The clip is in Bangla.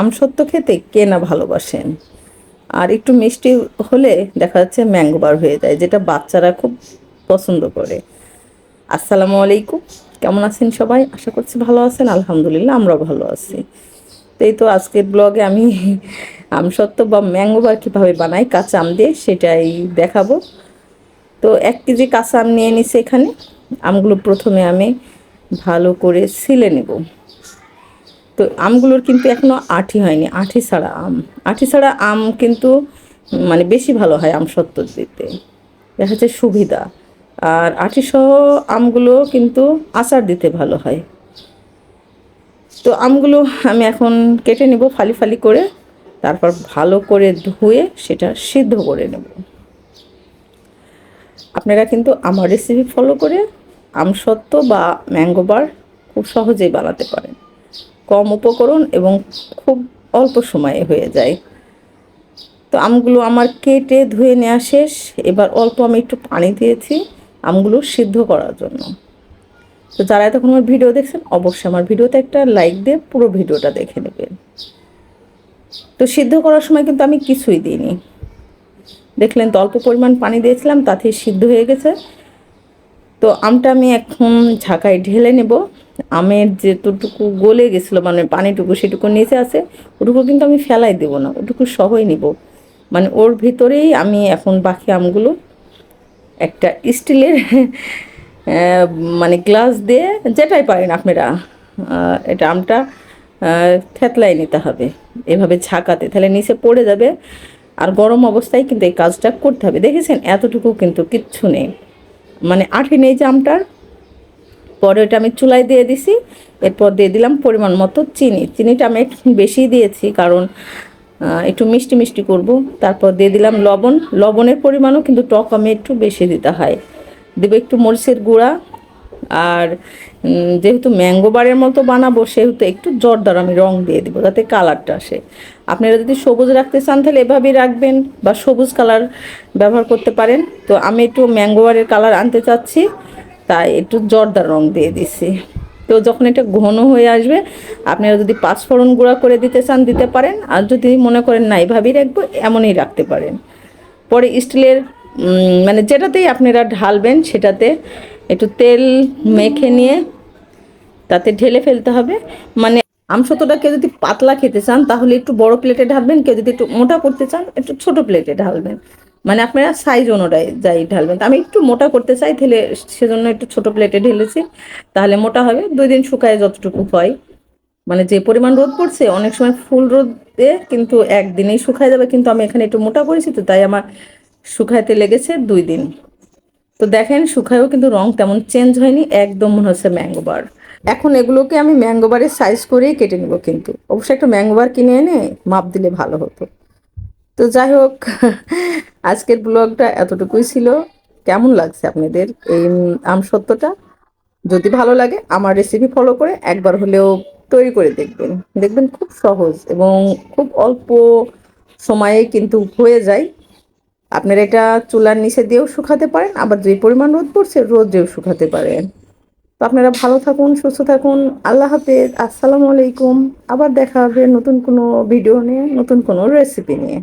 আমসত্ত্ব খেতে কে না ভালোবাসেন? আর একটু মিষ্টি হলে দেখা যাচ্ছে ম্যাঙ্গো বার হয়ে যায়, যেটা বাচ্চারা খুব পছন্দ করে। আসসালামু আলাইকুম। কেমন আছেন সবাই? আশা করছি ভালো আছেন। আলহামদুলিল্লাহ, আমরাও ভালো আছি। তো এই তো আজকের ব্লগে আমি আমসত্ত্ব বা ম্যাঙ্গো বার কীভাবে বানাই, কাঁচা আম দিয়ে সেটাই দেখাবো। তো এক কেজি কাঁচা আম নিয়ে নিছি এখানে। আমগুলো প্রথমে আমি ভালো করে ছিলে নেব। তো আমগুলোর কিন্তু এখনও আঠি হয়নি, আঠি ছাড়া আম। আঠি ছাড়া আম কিন্তু মানে বেশি ভালো হয় আম সত্ত্ব দিতে। দেখা যাচ্ছে সুবিধা। আর আঠি সহ আমগুলো কিন্তু আচার দিতে ভালো হয়। তো আমগুলো আমি এখন কেটে নেব ফালি ফালি করে, তারপর ভালো করে ধুয়ে সেটা সিদ্ধ করে নেব। আপনারা কিন্তু আমার রেসিপি ফলো করে আমসত্ত্ব বা ম্যাঙ্গো বার খুব সহজেই বানাতে পারেন। কম উপকরণ এবং খুব অল্প সময়ে হয়ে যায়। তো আমগুলো আমার কেটে ধুয়ে নেওয়া শেষ। এবার অল্প আমি একটু পানি দিয়েছি আমগুলো সিদ্ধ করার জন্য। তো যারা এতক্ষণ আমার ভিডিও দেখছেন, অবশ্যই আমার ভিডিওতে একটা লাইক দিয়ে পুরো ভিডিওটা দেখে নেবেন। তো সিদ্ধ করার সময় কিন্তু আমি কিছুই দিইনি। দেখলেন তো অল্প পরিমাণ পানি দিয়েছিলাম তাতে সিদ্ধ হয়ে গেছে। তো আমটা আমি এখন ঝাঁকায় ঢেলে নেব। আমের যেটুকু গলে গেছিল মানে পানিটুকু সেটুকু নিচে আছে, ওটুকু কিন্তু আমি ফেলাই দেব না, ওটুকু সহই নিব। মানে ওর ভিতরেই আমি এখন বাকি আমগুলো একটা স্টিলের মানে গ্লাস দিয়ে যেটাই পারেন আপনারা এটা আমটা থেতলাই নিতে হবে। এভাবে ঝাঁকাতে, তাহলে নিচে পড়ে যাবে। আর গরম অবস্থায় কিন্তু এই কাজটা করতে হবে। দেখেছেন? এতটুকু কিন্তু কিচ্ছু নেই। মানে আঠে নেই জামটার পরে ওটা আমি চুলায় দিয়ে দিছি, এরপর দিয়ে দিলাম পরিমাণ মতো চিনি। চিনিটা আমি একটু বেশি দিয়েছি, কারণ একটু মিষ্টি মিষ্টি করব। তারপর দিয়ে দিলাম লবণ। লবণের পরিমাণও কিন্তু টক আমি একটু বেশি দিতে হয়। দেবো একটু মরিচের গুঁড়া আর যেহেতু ম্যাঙ্গো বারের মতো বানাবো, সেহেতু একটু জর্দার আমি রং দিয়ে দেবো যাতে কালারটা আসে। আপনারা যদি সবুজ রাখতে চান, তাহলে এভাবেই রাখবেন বা সবুজ কালার ব্যবহার করতে পারেন। তো আমি একটু ম্যাঙ্গো বারের কালার আনতে চাচ্ছি, তাই একটু জর্দার রং দিয়ে দিছি। তো যখন এটা ঘন হয়ে আসবে, আপনারা যদি পাঁচফোড়ন গুঁড়া করে দিতে চান, দিতে পারেন। আর যদি মনে করেন না, এভাবেই রাখব, এমনই রাখতে পারেন। পরে স্টিলের মানে যেটাতেই আপনারা ঢালবেন, সেটাতে একটু তেল মেখে নিয়ে তাতে ঢেলে ফেলতে হবে। মানে আমসত্ত্বটা কেউ যদি পাতলা খেতে চান, তাহলে একটু বড় প্লেটে ঢালবেন, কেউ যদি একটু মোটা করতে চান, একটু ছোট প্লেটে ঢালবেন। মানে আপনারা সাইজ অনুযায়ী যাই ঢালবেন। আমি একটু মোটা করতে চাই, তাহলে সেজন্য একটু ছোট প্লেটে ঢেলেছি। তাহলে মোটা হবে, দুই দিন শুকায় যতটুকু হয়। মানে যে পরিমাণ রোদ পড়ছে, অনেক সময় ফুল রোদে কিন্তু একদিনেই শুকায় যাবে। কিন্তু আমি এখানে একটু মোটা করেছি, তো তাই আমার শুকাইতে লেগেছে দুই দিন। তো দেখেন শুকায়ও কিন্তু রং তেমন চেঞ্জ হয়নি, একদম মনে হচ্ছে ম্যাঙ্গো বার এখন এগুলোকে আমি ম্যাঙ্গো বারের সাইজ করেই কেটে নেব কিন্তু। অবশ্যই একটা ম্যাঙ্গো বার কিনে এনে মাপ দিলে ভালো হতো। তো যাই হোক, আজকের ব্লগটা এতটুকুই ছিল। কেমন লাগছে আপনাদের এই আম সত্যটা? যদি ভালো লাগে আমার রেসিপি ফলো করে একবার হলেও তৈরি করে দেখবেন। দেখবেন খুব সহজ এবং খুব অল্প সময়ে কিন্তু হয়ে যায়। আপনারা এটা চুলার নিচে দিয়েও শুকাতে পারেন, আবার যে পরিমাণ রোদ পড়ছে, রোদেও শুকাতে পারেন। তো আপনারা ভালো থাকুন, সুস্থ থাকুন, আল্লাহ হাফেজ, আসসালামু আলাইকুম। আবার দেখা হবে নতুন কোনো ভিডিও নিয়ে, নতুন কোনো রেসিপি নিয়ে।